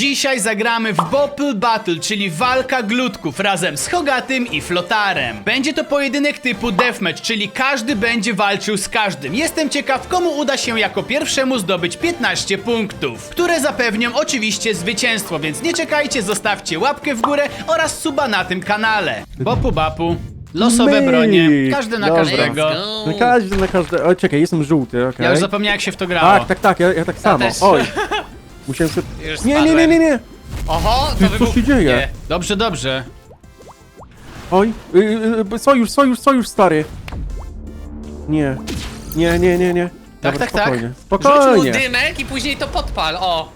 Dzisiaj zagramy w Bopple Battle, czyli walka glutków razem z Hogatym i Flotarem. Będzie to pojedynek typu deathmatch, czyli każdy będzie walczył z każdym. Jestem ciekaw, komu uda się jako pierwszemu zdobyć 15 punktów, które zapewnią oczywiście zwycięstwo, więc nie czekajcie, zostawcie łapkę w górę oraz suba na tym kanale. Bopu Bapu. Losowe My. bronie, każdy na Dobra. każdego. Na każdy, na każdy. O, czekaj, jestem żółty, okej. Ja już zapomniałem jak się w to grało. Tak, tak, tak, ja, ja tak samo. też. Oj. Musiałem sobie... Już Nie, nie, nie, nie, nie. Oho, Ty, to co wybuch... się dzieje? Nie. Dobrze, dobrze. Oj, y, y, y, sojusz, sojusz, sojusz, stary. Nie. Nie, nie, nie, nie. Tak, Dobra, tak, tak. spokojnie. Rzuć mu Spokojnie. dymek i później to podpal, o!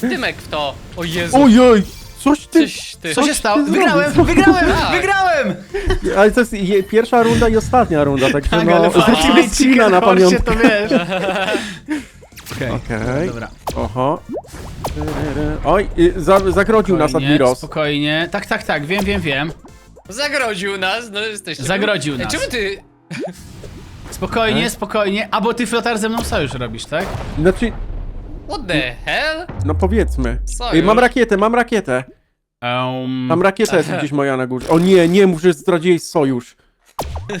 Dymek w to. O Jezu. Ojoj, coś ty... Coś ty. Co się stało? ty Wygrałem, zrobił? wygrałem, Tak. wygrałem! Ale to jest je, pierwsza runda i ostatnia runda, także Tak, no, ale zróbmy fajnie, screena na pamiątkę. to wiesz. Okej, Okej. dobra. Oho. Oj, y, za, zagrodził nas Spokojnie, Admiros. Spokojnie. Tak, tak, tak, wiem, wiem, wiem. Zagrodził nas, no jesteś... Zagrodził Ej, nas. Czemu ty... Spokojnie, Tak? spokojnie. A bo ty flotar ze mną sojusz robisz, tak? Znaczy, What the hell? no powiedzmy. Sojusz. Ej, mam rakietę, mam rakietę. Um, Mam rakietę jest gdzieś moja na górze. O nie, nie, mów, że zdradziłeś sojusz.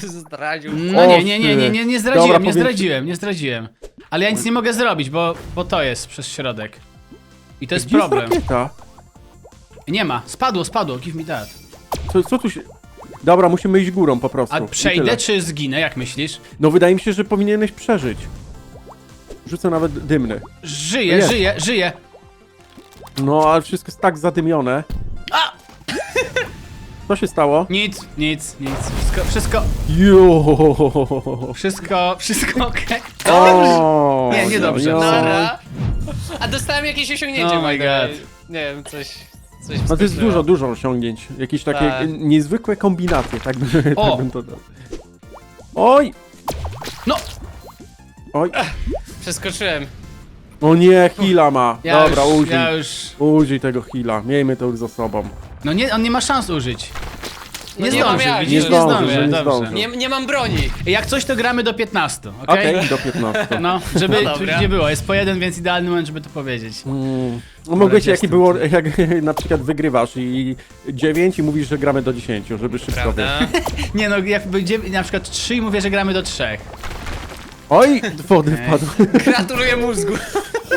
Zdradził. no nie, O, nie, nie, nie, nie, nie zdradziłem, Dobra, nie powiem ci- zdradziłem, nie zdradziłem. Ale ja nic nie mogę zrobić, bo, bo to jest przez środek. I to jest Gdzie jest problem. rakieta? Nie ma, spadło, spadło, give me that. Co, co tu się... Dobra, musimy iść górą po prostu. A I przejdę tyle. czy zginę, jak myślisz? No wydaje mi się, że powinieneś przeżyć. Rzucę nawet dymny. Żyję, Jest. żyję, żyję. No, ale wszystko jest tak zadymione. A! Co się stało? Nic, nic, nic. Wszystko, wszystko, Jo. wszystko, wszystko okej. O, Nie, niedobrze. jo. Nara. A dostałem jakieś osiągnięcie, Oh my by the way. God. Nie wiem, coś... coś No to jest wskoczyło. dużo, dużo osiągnięć. Jakieś takie Tak. y, niezwykłe kombinacje, tak by O! tak bym to dał. Oj! No, Oj! Przeskoczyłem. O nie, heala ma. ja Dobra, już, użyj. ja już... Użyj tego heala. Miejmy to już za sobą. No nie, on nie ma szans użyć. Nie No nie mam zdąży, jak, widzisz, nie nie zdąży, nie dobrze. Nie, nie mam broni. Jak coś to gramy do 15, okej? Okej, do 15. No, żeby No tu dobra. nie było, jest po jeden, więc idealny moment, żeby to powiedzieć. Mm. No mogę ci, jestem. było, jak na przykład wygrywasz i 9 i mówisz, że gramy do 10, żeby szybko wiesz. Prawda? Nie no, jak będzie na przykład 3 i mówię, że gramy do 3. Oj, wody wpadły. Gratuluję mózgu.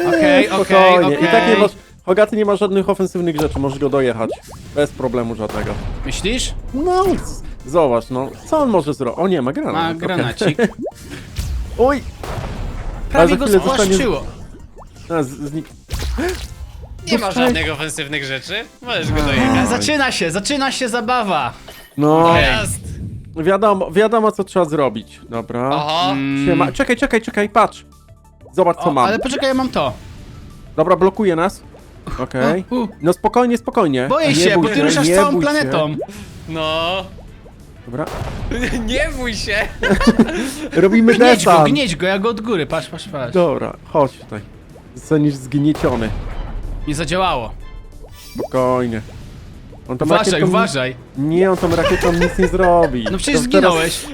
Okej, okej, Spokojnie. okej. I tak nie masz, Hogaty nie ma żadnych ofensywnych rzeczy, możesz go dojechać. Bez problemu żadnego. Myślisz? No, z- zobacz, no. Co on może zrobić? O nie, ma granat. Ma okej. granacik. Oj! Prawie za go chwilę zostanie- spłaszczyło. A, z, znik... Nie ma żadnych ofensywnych rzeczy. Możesz go dojechać. Zaczyna się, zaczyna się zabawa. No, Jest. wiadomo, wiadomo co trzeba zrobić. Dobra. Oho. Siema. Czekaj, czekaj, czekaj, patrz. Zobacz co O, mam. ale poczekaj, ja mam to. Dobra, blokuje nas. Okej. U, u. No spokojnie, spokojnie. Boję Nie się, bój bo ty ruszasz nie całą bój się. planetą. No. Dobra. Nie bój się. Robimy Gnieć go, desant. gnieć go, ja go od góry, patrz, patrz, patrz. Dobra, chodź tutaj. Zostaniesz zgnieciony. Nie zadziałało. Spokojnie. On tam Uważaj, rakietą- uważaj. Nie, on tą rakietą nic nie zrobi. No przecież To teraz- zginąłeś.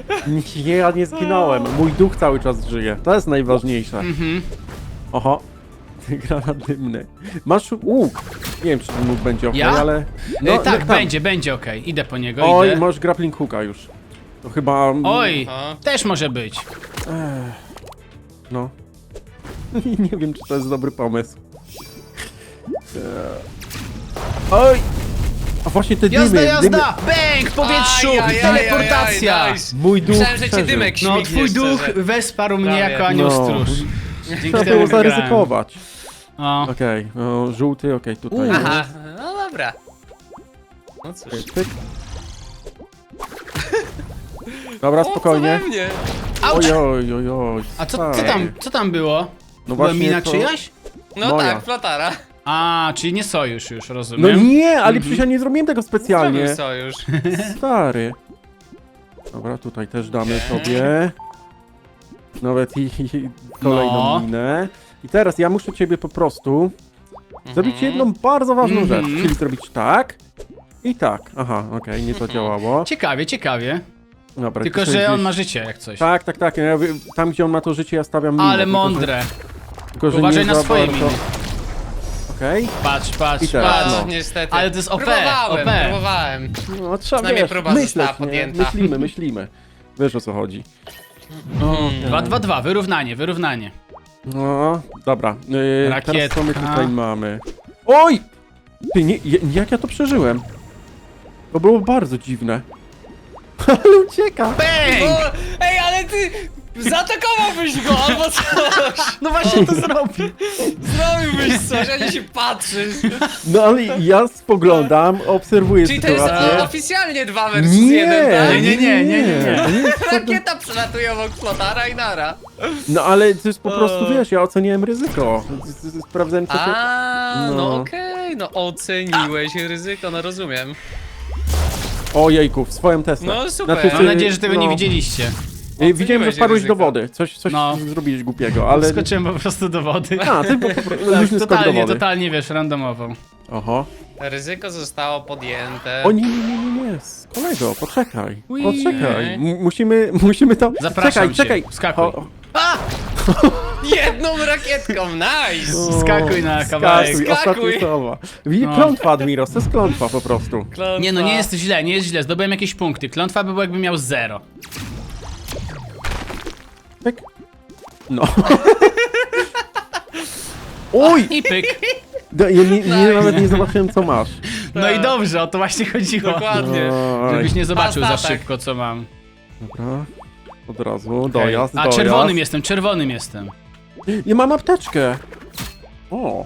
Nie, ja nie zginąłem. Mój duch cały czas żyje. To jest najważniejsze. Mhm. Oho. Granat dymny. Masz łuk. Nie wiem, czy ten łuk będzie ok, Ja? ale... No, tak, tam. będzie, będzie okej. Idę po niego, Oj, idę. masz grappling hooka już. To chyba... Oj, Aha. też może być. No. nie wiem, czy to jest dobry pomysł. Eee. Oj! A właśnie te dymy, Jazda, dymy... jazda! Bang! W powietrzu! Aj, aj, aj, Teleportacja! aj, nice. Mój duch Myślałem, że cię przeżył. dymek No, śmignie twój duch szczerze. wesparł mnie Prawie. jako anioł No. stróż. Dzięki Trzeba temu było wygrałem. zaryzykować. O, Okej, no, żółty, okej, tutaj. U. jest. Aha, no dobra. No cóż. Okej, pyk. Dobra, spokojnie. O, co we mnie? Auć! Oj, oj, oj, oj. A co, co stary. tam, co tam było? No Była właśnie mina to- czyjaś? No Moja. tak, flotara. A, czyli nie sojusz już, No rozumiem. nie, ale przecież ja nie zrobiłem tego specjalnie. Zrobił sojusz. Stary. Dobra, tutaj też damy sobie. Nawet i, i kolejną No. minę. I teraz ja muszę ciebie po prostu zrobić Mhm. jedną bardzo ważną Mhm. rzecz, czyli zrobić tak i tak. Aha, okej, nie to działało. Ciekawie, ciekawie. Dobra, Tylko, że on gdzieś- ma życie jak coś. Tak, tak, tak. Ja, tam, gdzie on ma to życie, ja stawiam minę. Ale tylko, że- mądre. Tylko, że Uważaj nie na za swoje bardzo- miny. Okej. Patrz, patrz, teraz, patrz. no. niestety. Ale to jest OP, Próbowałem, OP. próbowałem. No trzeba Przynajmniej wiesz, próba myśleć, została nie? podjęta. Myślimy, myślimy. Wiesz o co chodzi. Dwa, dwa, dwa, wyrównanie, wyrównanie. No, dobra. Yy, teraz co my Rakietka. tutaj mamy? Oj! Ty, nie, je- jak ja to przeżyłem? To było bardzo dziwne. Ale ucieka! Bang! O, ej, ale ty zaatakowałbyś go albo coś. No właśnie to zrobił. Zrobiłbyś coś, a nie się patrzysz. No ale ja spoglądam, obserwuję Czyli to jest sytuację. o, oficjalnie dwa versus Nie, jeden, tak? nie, nie, nie, nie, nie. To nie jest żadne- Rakieta przelatuje obok flotara i nara. No ale to jest po prostu, O. wiesz, ja oceniłem ryzyko. Z- z- Sprawdzałem co się... A, no, No. okej, no oceniłeś ryzyko, no rozumiem. Ojejku, w swoją Teslę. No, super. Znaczy, Mam nadzieję, że tego nie no. widzieliście. Ej, Widziałem, że Oceniłeś spadłeś do wody. Coś, coś No. zrobiłeś głupiego, ale... Skoczyłem po prostu do wody. A, ty po, po, po, Tak, luźny skok do totalnie, wody. totalnie, wiesz, randomowo. Oho. Ryzyko zostało podjęte. O nie, nie, nie, nie, nie, kolego, poczekaj, Ui. poczekaj, M- musimy, musimy to... Zapraszam czekaj, cię. czekaj, Skakuj. O, o, Jedną rakietką, nice! o, Skakuj na kawałek. Skakuj, Skakuj. ostatnie słowa. No. klątwa, Admiros, to jest klątwa po prostu. Klątwa. Nie no, nie jest źle, nie jest źle. Zdobyłem jakieś punkty. Klątwa by było jakby miał zero. Pyk. No. Oj! I pyk. No, ja nie, nie, nawet nie zobaczyłem, co masz. No i dobrze, o to właśnie chodziło. Dokładnie. Oj. Żebyś nie zobaczył za atak. szybko, co mam. Dobra, od razu, dojazd, A dojazd. czerwonym jestem, czerwonym jestem. Nie mam apteczkę. O.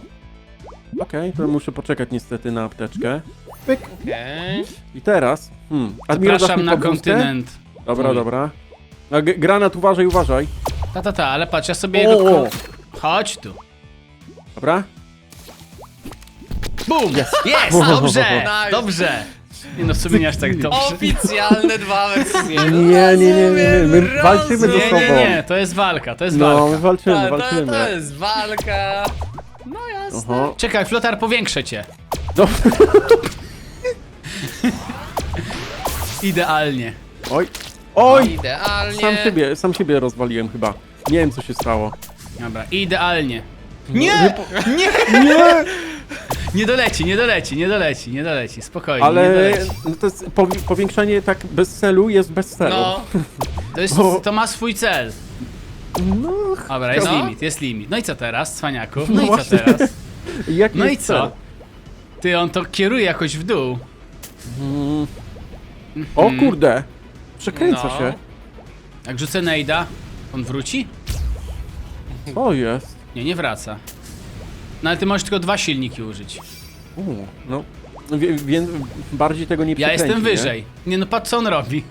Okej, to muszę poczekać niestety na apteczkę. Pyk. Okej. I teraz, hmm, dasz Zapraszam mi na kontynent. Dobra, dobra. A, g- granat, uważaj, uważaj. Ta, ta, ta, ale patrz, ja sobie O, jego... o. Chodź tu. Dobra? Bum! Jest, dobrze, Nice. dobrze. Nie no, w sumie nie aż tak dobrze. Oficjalne dwa jeden. Nie, nie, nie, nie, nie. My Rozumiem, walczymy ze Nie, sobą. nie, nie, to jest walka, to jest No, my walka. walczymy, To, to, walczymy. to jest walka. No jasne. Oho. Czekaj, flotar, powiększę cię. No. Idealnie. Oj. Oj! Idealnie. Sam siebie, sam siebie rozwaliłem chyba. Nie wiem, co się stało. Dobra, idealnie. Nie! Nie! Nie! Nie doleci, nie doleci, nie doleci, nie doleci, spokojnie, nie Ale doleci. no to jest powi- powiększanie tak bez celu jest bez celu. No, To, jest, O. to ma swój cel. No, Dobra, jest No. limit, jest limit. No i co teraz, cwaniaku? No No i co właśnie. teraz? jaki No i jest co? cel? Ty, on to kieruje jakoś w dół. Mm. O kurde! Przekręca No. się. Jak rzucę Nejda, on wróci? O jest. Nie, nie wraca. No ale ty możesz tylko dwa silniki użyć. U, no. Wie, wie, bardziej tego nie Ja przekręci, jestem nie? wyżej. Nie no, patrz co on robi.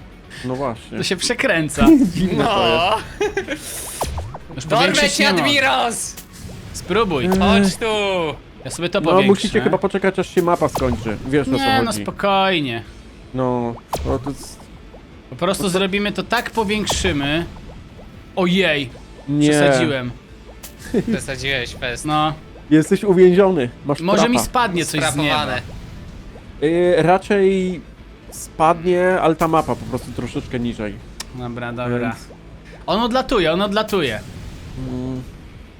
No właśnie. To się przekręca. Dziwne to jest. no. Już Dorwę powiększyć cię, nie mogę. Admiros! Spróbuj. Chodź tu! Ja sobie to No powiększę. musicie chyba poczekać aż się mapa skończy. Wiesz o co Nie, no chodzi. spokojnie. No, no to jest... Po prostu zrobimy to tak, powiększymy. Ojej, Nie. przesadziłem. Przesadziłeś fest. No, Jesteś uwięziony. Masz może trapa. mi spadnie coś z nieba. Sprapowane. Y, raczej spadnie, ale ta mapa po prostu troszeczkę niżej. Dobra, dobra. Więc... On odlatuje, on odlatuje. Mm,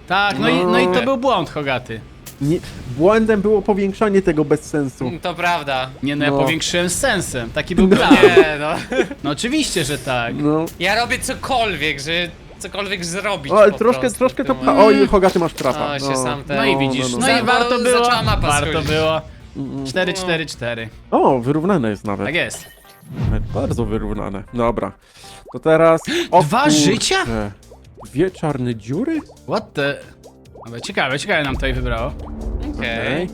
Tak, no, I, No. no i to był błąd, Hogaty. Nie, błędem było powiększanie tego bez sensu. To prawda. Nie no, ja No. powiększyłem z sensem. Taki był plan. Nie no. No oczywiście, że tak. No, Ja robię cokolwiek, że cokolwiek zrobić. o, ale po troszkę, prostu troszkę w to... tym. Oj, Hogaty masz trapa. O, się sam ten- No i widzisz, no, no no. i Za- warto bo było. zaczęła mapa Warto schodzić. było. Mm, 4-4-4. O, wyrównane jest nawet. Tak jest. Bardzo wyrównane. Dobra. To teraz... O, Dwa kurczę. życia? Dwie czarne dziury? What the... Dobra, ciekawe, ciekawe nam tutaj wybrało. Okej.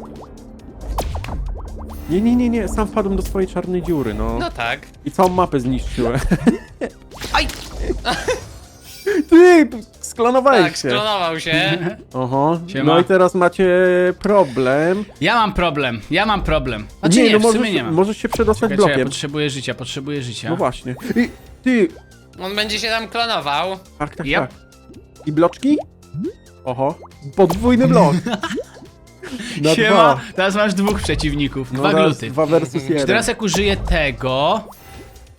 Nie, nie, nie, nie, sam wpadłem do swojej czarnej dziury, no. No tak. I całą mapę zniszczyłem. Aj! Ty, sklonowałeś Tak, się. sklonował się. Oho. Siema. No i teraz macie problem. Ja mam problem, ja mam problem. Znaczy nie, nie, no w możesz, sumie nie mam. możesz się przedostać Czekaj, czekaj, blokiem. potrzebuję życia, potrzebuję życia. No właśnie. I, ty, On będzie się tam klonował. tak, tak, Yep. tak. I bloczki? Oho. Podwójny blok. Na Siema, dwa. teraz masz dwóch przeciwników, No dwa raz, gluty. Dwa versus Czy jeden. teraz jak użyję tego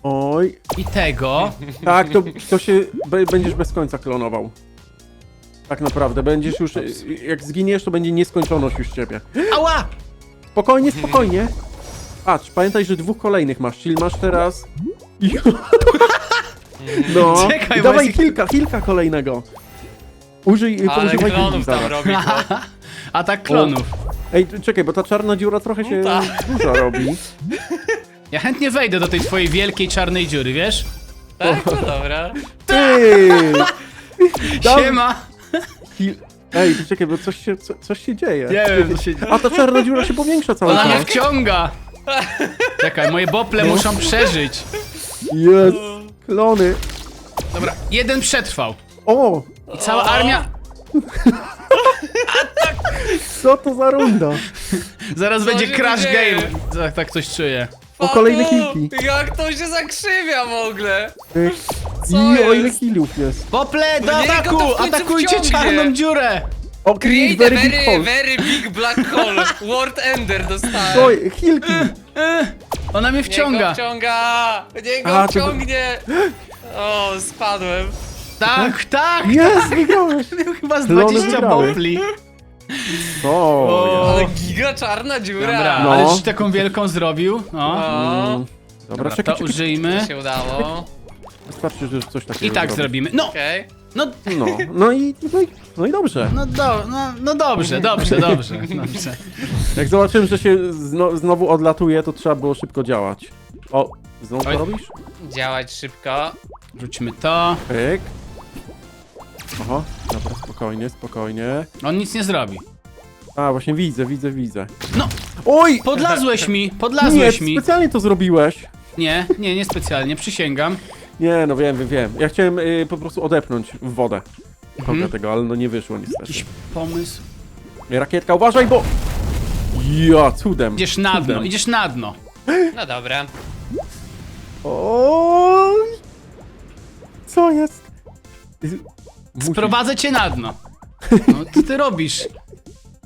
Oj. i tego, Tak, to, to się będziesz bez końca klonował. Tak naprawdę, będziesz już, jak zginiesz, to będzie nieskończoność już ciebie. Ała! Spokojnie, spokojnie. Patrz, pamiętaj, że dwóch kolejnych masz, czyli masz teraz... No, Czekaj, bo dawaj jest- kilka, kilka kolejnego. Użyj, Ale używaj klonów tam zaraz. robi. chłop. Atak klonów. Ej, czekaj, bo ta czarna dziura trochę się tak. dużo robi. Ja chętnie wejdę do tej twojej wielkiej czarnej dziury, wiesz? Tak, no dobra. Ty! Siema! Ki- Ej, czekaj, bo coś się, co, coś się dzieje. Nie wiem, co się... A ta czarna dziura się powiększa cały Ona mnie czas. wciąga! Czekaj, moje bople muszą przeżyć. Jest! Klony! Dobra, jeden przetrwał. O! I cała armia... Co to za runda? Zaraz będzie się crash tu dzieje? game. Tak, tak coś czuję. O, kolejne Papu, kilki. Jak to się zakrzywia w ogóle? Ty- Co I o ile jest? kilów jest. Bople, do No go ataku! końcu Atakujcie wciągnie. czarną dziurę! O, Create very, a big very, hole. very big black hole. World Ender dostałem. Oj, hilki! E, Ona mnie wciąga. wciąga! Niech go A, to- wciągnie! O, spadłem. Tak, tak! Jest, wygrałeś! Chyba z Klony 20 wygrały. bopli. O, O. Ale giga czarna dziura. Dobra, No. ale czy taką wielką zrobił? No. O, Mm. Dobra, Dobra, czekaj, to czekaj. użyjmy. to się udało. Wystarczy, że coś takiego I tak zrobimy. No, Okej. no, No, no i, no i, no i dobrze. no, do, no, no dobrze, dobrze, dobrze, dobrze. Jak zobaczyłem, że się zno, znowu odlatuje, to trzeba było szybko działać. O, znowu to Oj. robisz? Działać szybko. Rzućmy to. Pyk. Oho, dobra, spokojnie, spokojnie. On nic nie zrobi. A, właśnie widzę, widzę, widzę. No, Oj! podlazłeś mi, Nie, podlazłeś mi. specjalnie to zrobiłeś. Nie, nie, nie specjalnie, przysięgam. Nie, no wiem, wiem, wiem. Ja chciałem y, po prostu odepnąć w wodę. Mhm. Mhm. tego, ale no nie wyszło niestety. Jakiś pomysł. Rakietka, uważaj, bo... Ja, cudem. Idziesz na dno, cudem. idziesz na dno. No dobra. Oj! Co jest? Musisz- Sprowadzę cię na dno. No, co ty robisz?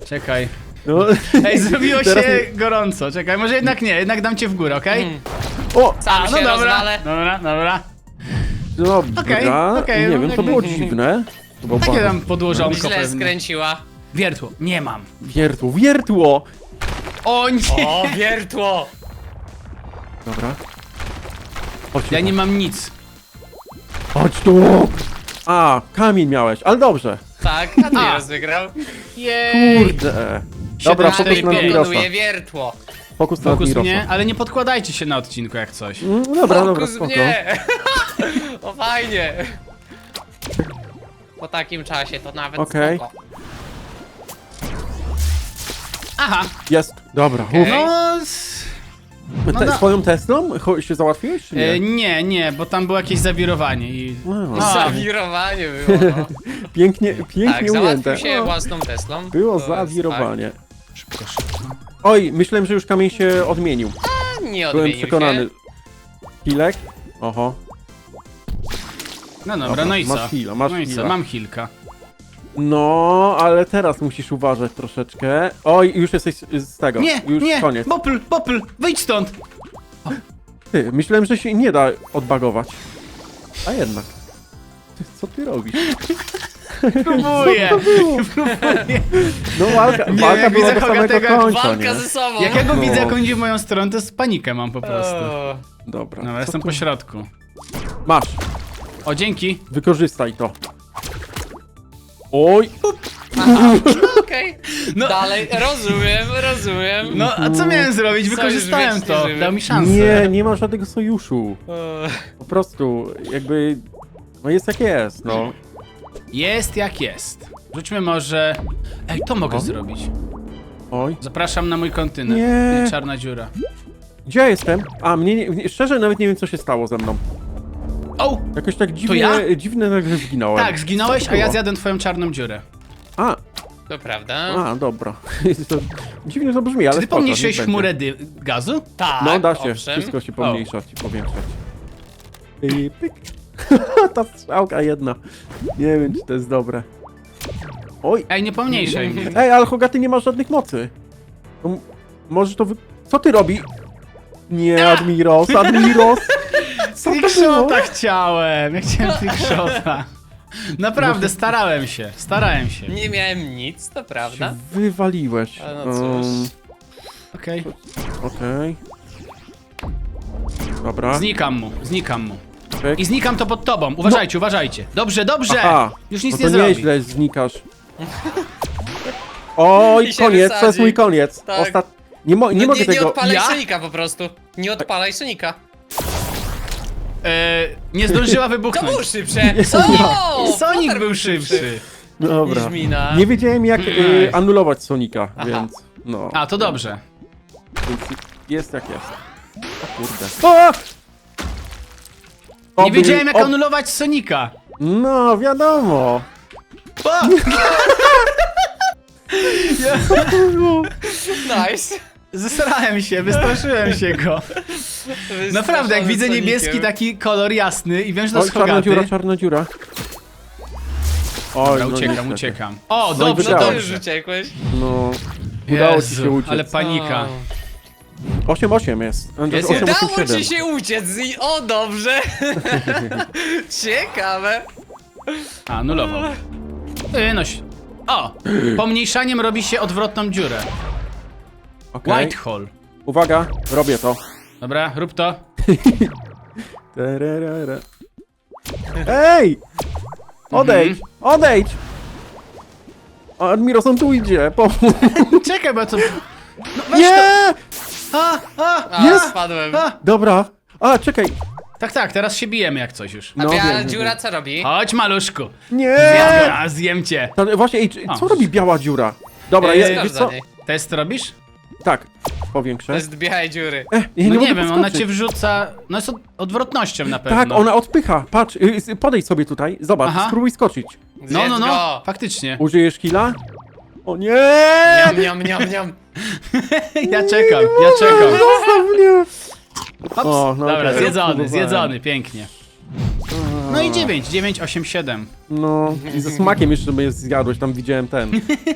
Czekaj. No. Ej, zrobiło Teraz się gorąco. Czekaj, może jednak nie, jednak dam cię w górę, okej? Mm. O! Sam A, no się dobra, rozwalę. dobra, dobra. Dobra, Okej, okej, nie no wiem, to jakby- było dziwne. To było Takie bardzo- tam podłożonko Źle pewnie. skręciła. Wiertło, nie mam. Wiertło, wiertło! O nie! O, wiertło! Dobra. Chodź, Ja nie mam nic. Chodź tu! A, kamień miałeś, ale dobrze. Tak, Admiros wygrał. Jej! Kurde. Dobra, Siedem, fokus cztery, na pięć. Admirosa. Wiertło. Fokus na Fokus Admirosa. mnie, ale nie podkładajcie się na odcinku jak coś. Mm, Dobra, dobra, Fokus spoko. mnie! o fajnie. Po takim czasie to nawet Okej. spoko. Aha, Jest, dobra. Okej. Uf. no... s- no Te, da- Swoją Teslą Cho- się załatwiłeś, czy nie? E, nie, nie, bo tam było jakieś zawirowanie i... No. No. Zawirowanie było. No. Pięknie, pięknie Tak, ujęte. załatwił się własną Teslą. Było To jest zawirowanie. Szybko, szybko. Oj, myślałem, że już kamień się odmienił. fakt. Nie Byłem odmienił przekonany. się. Hilek? Oho. No dobra, Dobra, no i co? masz heala, masz no i co, heala. mam hilka. No, ale teraz musisz uważać troszeczkę. Oj, już jesteś z tego. Nie, już nie, koniec. Bopl, Bopl, wyjdź stąd! Ty, myślałem, że się nie da odbagować. A jednak. Ty, co ty robisz? Próbuję! Było? No walka, Nie, walka jak była widzę do samego Hogatego, końca, Walka nie? ze sobą. Jak ja go No. widzę, jak on idzie w moją stronę, to jest panikę mam po prostu. O, Dobra. Dobra, co jestem tu? po środku. Masz, O, dzięki. wykorzystaj to. Oj, Okej. No. Dalej, rozumiem, rozumiem. No, a co miałem zrobić? Wykorzystałem wiecznie to. żywy. Dał mi szansę. nie, nie ma żadnego sojuszu. Po prostu, jakby... No jest jak jest, no. Jest jak jest. Rzućmy może... Ej, to mogę O. zrobić. Oj. Zapraszam na mój kontynent. Nie. Czarna dziura. Gdzie ja jestem? A, mnie nie, nie- szczerze nawet nie wiem, co się stało ze mną. O! Jakoś tak dziwnie, ja? dziwne nagle zginąłem. Tak, zginąłeś, a ja zjadłem twoją czarną dziurę. A, To prawda? a, dobra. To, dziwnie to brzmi, ale Czy ty spoko, pomniejszyłeś niech chmurę będzie. dy- gazu? Tak, No da się, owszem. wszystko się pomniejszać i powiększać. I pyk. Ta strzałka jedna. Nie wiem, czy to jest dobre. Oj, Ej, nie pomniejszaj mi. ej, ale Hogaty nie ma żadnych mocy. M- może to wy... Co ty robi? Nie, Admiros, Admiros! Trickshota chciałem! Ja chciałem trickshota. Naprawdę, starałem się, starałem się. Nie miałem nic, to prawda. Się wywaliłeś. A no cóż. Um, Okej. Okej. Dobra. Znikam mu, znikam mu. Pyk. I znikam to pod tobą. Uważajcie, uważajcie. Dobrze, dobrze! Aha. Już nic no nie to zrobi. nieźle znikasz. Oj, I się koniec, to jest wysadzi. mój koniec. Tak. Ostat... Nie, mo nie No mogę nie, nie tego... odpalaj Ja? Sonika po prostu. Nie odpalaj Sonika. E, nie zdążyła To wybuchnąć. był szybsze. O! Sonic Potter był szybszy. Dobra. Niż mina. Nie wiedziałem jak y, anulować Sonika, Aha. więc... No. A, to dobrze. Więc jest jak jest. O kurde. O! Nie wiedziałem jak o- anulować Sonika. No, wiadomo. O! Nice. Zesrałem się, wystraszyłem się go. Naprawdę, jak widzę niebieski taki kolor jasny i wiem, że to Oj, jest czarna Hogaty. dziura, czarna dziura. Oj, Dobra, no uciekam, niestety. uciekam. O, No dobrze, No to już dobrze. uciekłeś. No. Udało ci Jezu, się uciec. ale panika. O. 8-8 jest. Znaczy, Jest, 8, jest. Udało 8, 7. ci się uciec i... O, dobrze. Ciekawe. A, anulował. Ty, no. ś- O! Pomniejszaniem robi się odwrotną dziurę. Okej. White hole. Uwaga, robię to. Dobra, rób to. Tererere. Ej! Odejdź! Odejdź! O, Admiros, on tu idzie, pomóż. Czekaj, bo to... No, weź Nie! A, a, A, Jest! spadłem. a. Dobra. A, czekaj. Tak, tak, teraz się bijemy jak coś już. A No, biała wiem, dziura co robi? Chodź, maluszku. Nie! Zjem, zjem cię. To, właśnie, ej, czy- co robi biała dziura? Dobra, Ej, ja, skocz wiesz za co? niej. Test robisz? Tak, powiększę. jest białej dziury. Eh, ja No mogę nie wiem, ona podskoczyć. cię wrzuca... No jest od- odwrotnością na pewno. Tak, ona odpycha. Patrz, y, y, podejdź sobie tutaj. Zobacz, Aha. spróbuj skoczyć. No, no, no, faktycznie. Użyjesz killa? O nie! Niam, niam, niam, niam. Ja czekam, ja czekam. Zostaw mnie! Hops. O, no Dobra, okej, zjedzony, zjedzony, pięknie. No i 9, 9, 8, 7. No, i ze smakiem jeszcze mnie zjadłeś, tam widziałem ten.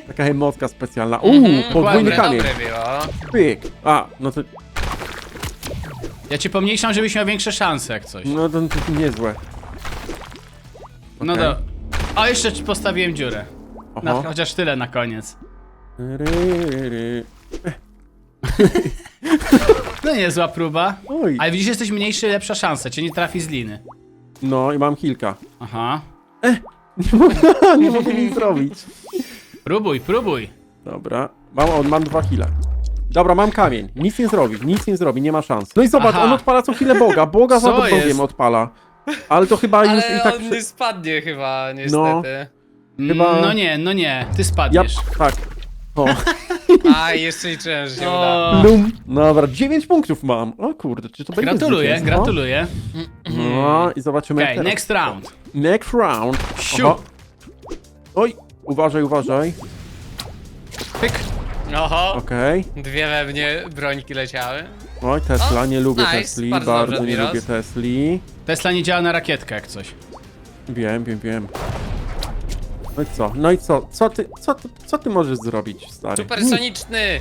Taka emotka specjalna. Uuu, Mhm, podwójny Dobre, kamień. dobre było. Pyk. A, no to, Ja cię pomniejszam, żebyś miał większe szanse jak coś. no to, to niezłe. No okej. do... O, jeszcze ci postawiłem dziurę. Na, Oho. chociaż tyle na koniec. Ry, ry. No niezła próba. Oj. Ale widzisz, jesteś mniejszy, lepsza szansa, cię nie trafi z liny. No i mam kilka. Aha. Nie mogę, nie mogę nic zrobić. Próbuj, próbuj. Dobra, mam, on, mam dwa kile. Dobra, mam kamień. Nic nie zrobi, nic nie zrobi, nie ma szans. No i zobacz, Aha. on odpala co chwilę Boga. Boga za Co Bogiem jest? odpala. Ale to chyba już Ale i tak... on spadnie chyba, No. niestety. Chyba- No nie, no nie, ty Ja, spadniesz. tak. O, A, jeszcze liczyłem, że się uda. O, lum. Dobra, 9 punktów mam. O kurde, czy to będzie gratuluję, zwycięstwo? gratuluję. No i zobaczymy Okej, jak teraz. next round. Next round. Siu. Oj, uważaj, uważaj. Pyk. Oho, Okej. dwie we mnie brońki leciały. Oj, Tesla, O, nie lubię nice, Tesli, bardzo bardzo, dobrze, nie lubię Tesli. Tesla nie działa na rakietkę jak coś. Wiem, wiem, wiem. No i co? No i co? Co ty, co ty, co ty możesz zrobić, stary? Supersoniczny!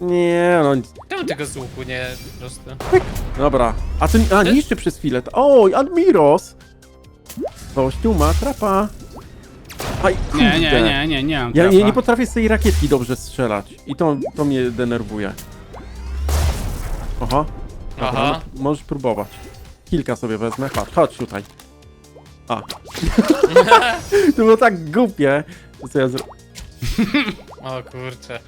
Nie, no nic. Czemu tego z łuku nie po prostu? Dobra. A ty, a niszczy przez chwilę. Oj, Admiros! Coś tu ma, trapa. Aj, Nie, nie, kurde. nie, nie, nie mam Ja nie, nie potrafię z tej rakietki dobrze strzelać. I to, to mnie denerwuje. Oho. Dobra, Aha. no, możesz próbować. Kilka sobie wezmę. Chodź, chodź tutaj. A. to było tak głupie. Co ja zro... O kurczę.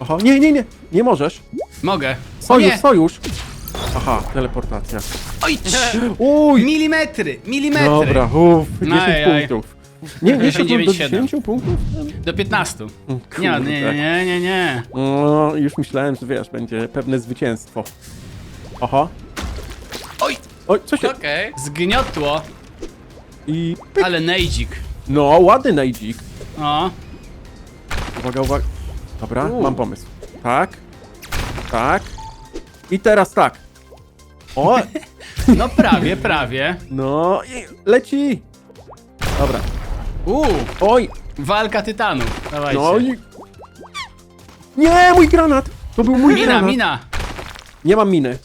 Oho, nie, nie, nie. Nie możesz. Mogę. Sojusz, nie. sojusz. Aha, teleportacja. Oj, cii. Uj! milimetry, milimetry. Dobra, uff, 10 Ajaj. punktów. Nie, nie, 10 do 9,7. 10 punktów? Do 15. Mm, Nie, kurde. nie, nie, nie, nie. No, już myślałem, że wiesz, będzie pewne zwycięstwo. Oho. Oj, co się... Okej. zgniotło, I... pyk. ale nejdzik. No, ładny najdzik. O, Uwaga, uwaga. Dobra, U. mam pomysł. Tak. Tak. I teraz tak. O, no prawie, prawie. no i leci. Dobra. Uuu, Oj, walka tytanów. Dawajcie. no i... Nie, mój granat! To był mój Mina, granat. mina. Nie mam miny.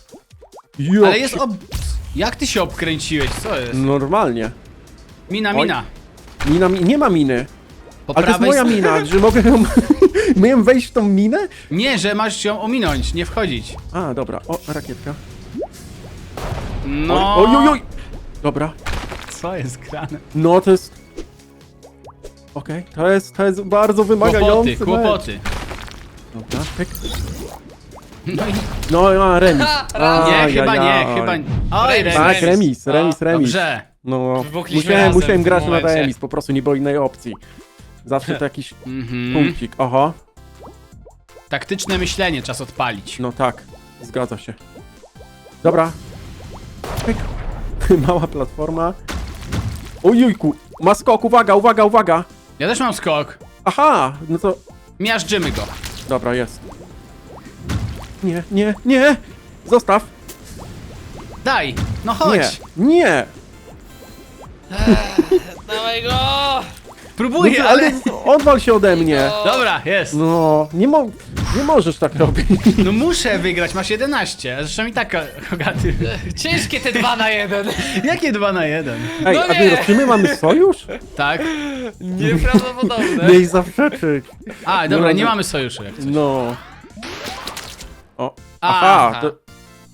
Jo, Ale jest ob... Jak ty się obkręciłeś? Co jest? Normalnie. Mina, Oj. mina. Mina, mi... nie ma miny. Po Ale to jest moja mina, że mogę ją... Miałem wejść w tą minę? Nie, że masz ją ominąć, nie wchodzić. A, dobra. O, rakietka. No. Oj, oj, oj, oj. Dobra. Co jest grane? No, to jest... Okej, to jest, to jest bardzo wymagający Kłopoty, mecz. kłopoty. Dobra, pyk. No i No, a, remis. Ha, A, nie, chyba nie, chyba nie. Oj, Remis. Tak, remis. remis, remis, A, remis. Dobrze. No, Wybuchliśmy musiałem, razem musiałem w tym grać na momencie. remis, po prostu nie było innej opcji. Zawsze to jakiś Mhm. punkcik. Oho, Taktyczne myślenie czas odpalić. no tak, zgadza się. Dobra. Pyk. Mała platforma. Ojujku, ma skok, uwaga, uwaga, uwaga. Ja też mam skok. Aha, no to... Miażdżymy go. Dobra, jest. Nie, nie, nie! Zostaw! Daj, no chodź. Nie, nie! Dawaj go! Próbuję, No, ale... odwal się ode mnie! Dobra, jest. No, nie, mo nie możesz tak robić. No muszę wygrać, masz 11. Zresztą i tak Hogaty. Ciężkie te dwa na jeden. Jakie 2 na 1? Ej, No a nie. czy my mamy sojusz? Tak? Nieprawdopodobne. Miej zaprzeczyć. A, dobra, No, nie no. mamy sojuszu jak coś. No. O, Aha. aha, to...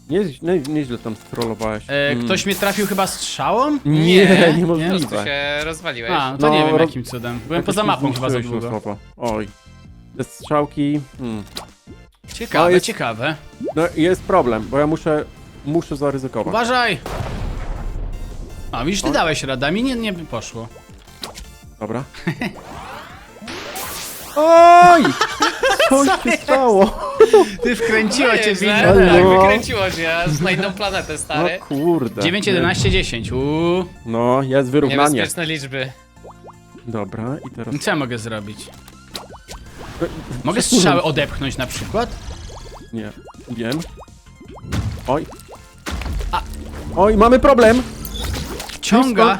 Nie, nie, nieźle tam strollowałeś. E, Mm. ktoś mnie trafił chyba strzałą? Nie, Nie, Po prostu niemożliwe. się rozwaliłeś. A, no to No, nie wiem roz- jakim cudem. Byłem poza mapą chyba za zniszczyłeś długo. Oj. Te strzałki... Hmm. Ciekawe, No, jest- ciekawe. No jest problem, bo ja muszę... Muszę zaryzykować. Uważaj! A, widzisz, ty O. dałeś radę, mi nie, nie poszło. Dobra. Oj! Co się stało? Ty wkręciła cię Nieźle, winę. Tak, No. wykręciło cię na inną planetę, No stary. kurde. 9, 11, 10. Uuu. No, jest wyrównanie. Niebezpieczne liczby. Dobra, i teraz... Co ja mogę zrobić? Mogę strzały odepchnąć na przykład? Nie, wiem. Oj. Oj, mamy problem! Wciąga.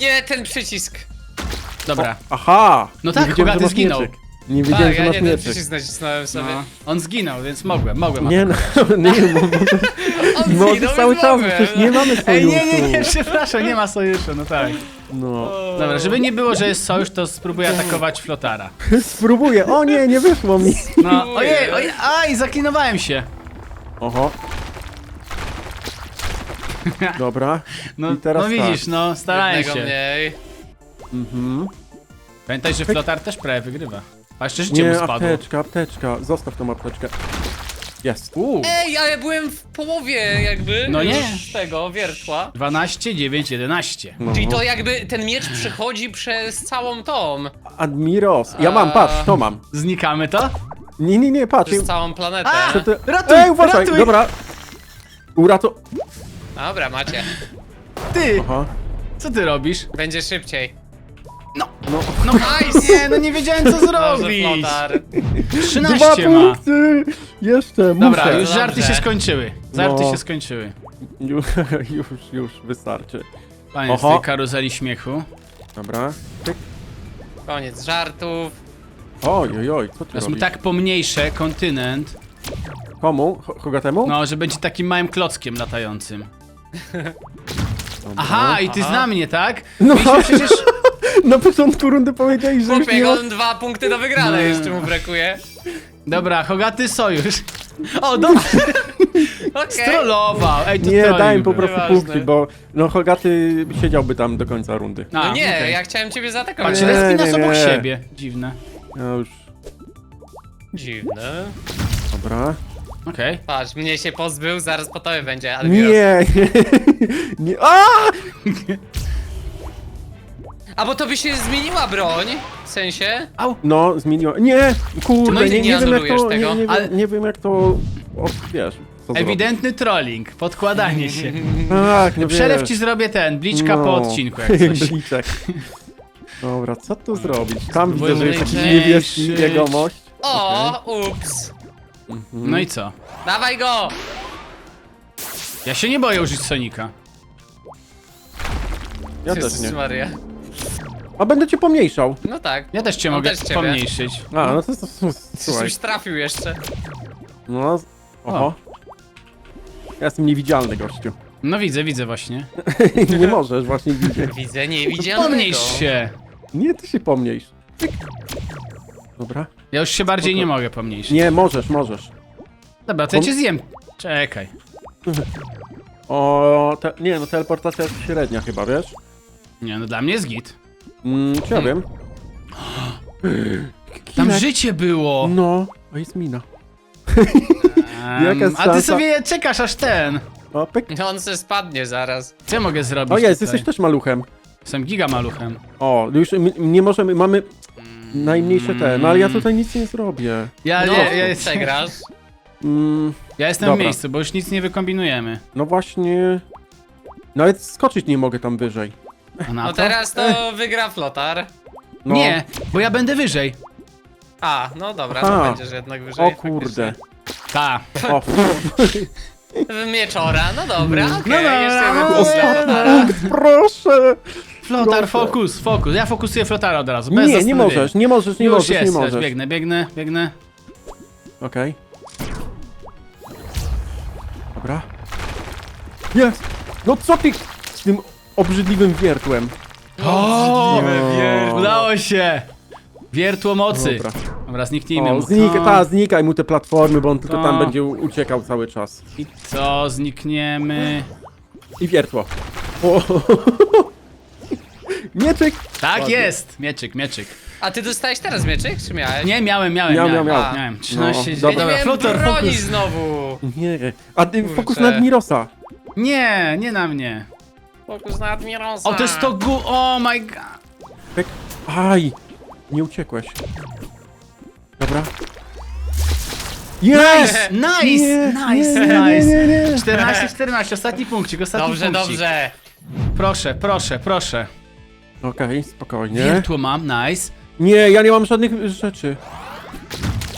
Nie, ten przycisk. Dobra. Aha! No tak, wiedziałem, masz zginął. mieczyk. Nie wiedziałem, Tak, że ja masz nie mieczyk. przycisk nacisnąłem sobie. No. On zginął, więc mogłem, mogłem. Nie no, nie, bo, bo, On możesz zginął, cały więc czas, mogłem. przecież nie mamy sojuszu. Ej, nie, nie, nie, przepraszam, nie ma sojuszu, no tak. No. Dobra, żeby nie było, że jest sojusz, to spróbuję atakować flotara. Spróbuję. O nie, nie wyszło mi. No, ojej, ojej, aj, zaklinowałem się. Oho. Dobra. No, I teraz no widzisz, no, starałem Jednego się. mniej. Mhm. Pamiętaj, że flotar też prawie wygrywa. A jeszcze życie mu Nie, spadło. apteczka, apteczka. Zostaw tą apteczkę. Jest. Uuu. Ej, ale byłem w połowie jakby No nie. już tego wiertła. 12, 9, 11. No. Czyli to jakby ten miecz przechodzi przez całą tą, Admiros. Ja mam, patrz, to mam. Znikamy to? Nie, nie, nie, patrz. przez całą planetę. A! Ty... Ratuj, Ej, uważaj, ratuj. dobra. Urato... Dobra, macie. Ty, Aha. co ty robisz? Będzie szybciej. No. No, Nice! nie, no nie wiedziałem co Dobrze, zrobić. flotar. Dwa 13 ma. punkty! Jeszcze, Dobra, muszę. już żarty się skończyły. Żarty No. się skończyły. Już, już, już wystarczy. Panie z Oho. tej karuzeli śmiechu. Dobra. Tyk. Koniec żartów. Oj, oj, oj, co ty Teraz mu robisz? tak pomniejsze kontynent, Komu? Ho- Hogatemu? no, że będzie takim małym klockiem latającym. Dobra. Aha, i ty Aha. zna mnie, tak? No. Mieliśmy przecież... Na początku rundy powiedziałeś, że już Chłopie, nie ma... on dwa punkty do wygranej No. jeszcze mu brakuje. Dobra, Hogaty sojusz. O, dobrze, Okej. strollował. Ej, to Nie, trolling dałem po był. prostu Nieważne. punkty, bo no Hogaty siedziałby tam do końca rundy. A, No nie, okej. ja chciałem ciebie zaatakować. Patrz, Nie, respi nas nie, obok nie. siebie. Dziwne. Ja już... Dziwne. Dobra. Okej. Patrz, mnie się pozbył, zaraz po tobie będzie, ale Nie, nie, nie. A! A bo to by się zmieniła broń, w sensie... Au. No, zmieniła. Nie! Kurde, No i nie, nie nie wiem jak anulujesz to. tego? Nie, nie, Ale- wiem, nie wiem jak to. O, wiesz. Co Ewidentny trolling, podkładanie się. Tak, no Przelew wiesz. ci zrobię ten, bliczka po No. odcinku jak coś. Bliczek. Dobra, co tu zrobić? Tam widzę, że jest jakiś niebieski jegomość. O, ups. No i co? Dawaj go! Ja się nie boję użyć Sonika. Ja też Jezus nie. Maria. A będę cię pomniejszał. No tak. Ja też cię On mogę też ciebie. pomniejszyć. A, no to, to, to słuchaj. Coś trafił jeszcze. No, oho. Ja jestem niewidzialny, gościu. No widzę, widzę właśnie. nie możesz, właśnie widzę. Widzę niewidzialnego. Pomniejsz się. Nie, ty się pomniejsz. Dobra. Ja już się bardziej Spoko. nie mogę pomniejszyć. Nie, możesz, możesz. Dobra, to ja cię zjem. Czekaj. O, te, nie, no teleportacja jest średnia chyba, wiesz? Nie, no dla mnie jest git. Mm, czy ja wiem? Tam życie było. No, a jest mina. Em, jaka jest a ty szansa? sobie czekasz aż ten. O, pyk. No on se spadnie zaraz. Co ja mogę zrobić O jest, tutaj? jesteś też maluchem. Jestem gigamaluchem. O, już m- nie możemy, mamy najmniejsze te, no ale ja tutaj nic nie zrobię. Ja, No, nie, ja, jest, przegrasz. Mm, ja jestem Dobra. w miejscu, bo już nic nie wykombinujemy. no właśnie... Nawet skoczyć nie mogę tam wyżej. A na No to? teraz to wygra Flotar. No. Nie, bo ja będę wyżej. A, no dobra, Aha. to będziesz jednak wyżej. O kurde. Ta. O, faktycznie. Mieczora, no dobra, okej, No dobra, jeszcze no, jeden no, punkt dla no, Flotara. proszę! Flotar, Proszę. fokus, fokus. Ja fokusuję flotara od razu. Bez Nie, nie zastanowienia. możesz, nie możesz, nie Już możesz, jest, nie możesz. biegnę, biegnę, biegnę. Okej. Dobra. Jest! No co ty obrzydliwym wiertłem? O, wier- Udało się! Wiertło mocy. Dobra. Dobra, zniknijmy O, mu. znika, To- ta, znikaj mu te platformy, bo on tylko tam będzie u- uciekał cały czas. I co, znikniemy. I wiertło. O. Mieczyk! Tak Ładnie. jest! Mieczyk, mieczyk. A ty dostałeś teraz mieczyk, czy miałeś? Nie, miałem, miałem, Miał, miałem. miał, miał. miałem. 13, No, dobra, dobra. Miałem flotar, broni znowu. Nie. A ty Kurczę. fokus na Admirosa. Nie, nie na mnie. Fokus na Admirosa. O, to jest to gu... Oh my god. Pyk. Aj! Nie uciekłeś. Dobra. Nice, Nie, nice, nie, nie, nice. nie, nie. 14, 14, ostatni punkcik, ostatni Dobrze, punkcik. dobrze. Proszę, proszę, proszę. Okej, spokojnie. Wiertło mam, nice. Nie, ja nie mam żadnych rzeczy.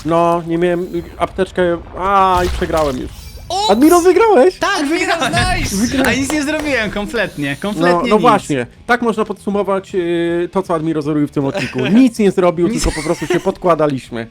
No, nie miałem apteczkę. A, i przegrałem już. Ups! Admiro, wygrałeś! Tak, wygrałem. nice! A nic nie zrobiłem, kompletnie, kompletnie No, no nic. właśnie, tak można podsumować yy, to, co Admiro zrobił w tym odcinku. Nic nie zrobił, Nic. tylko po prostu się podkładaliśmy.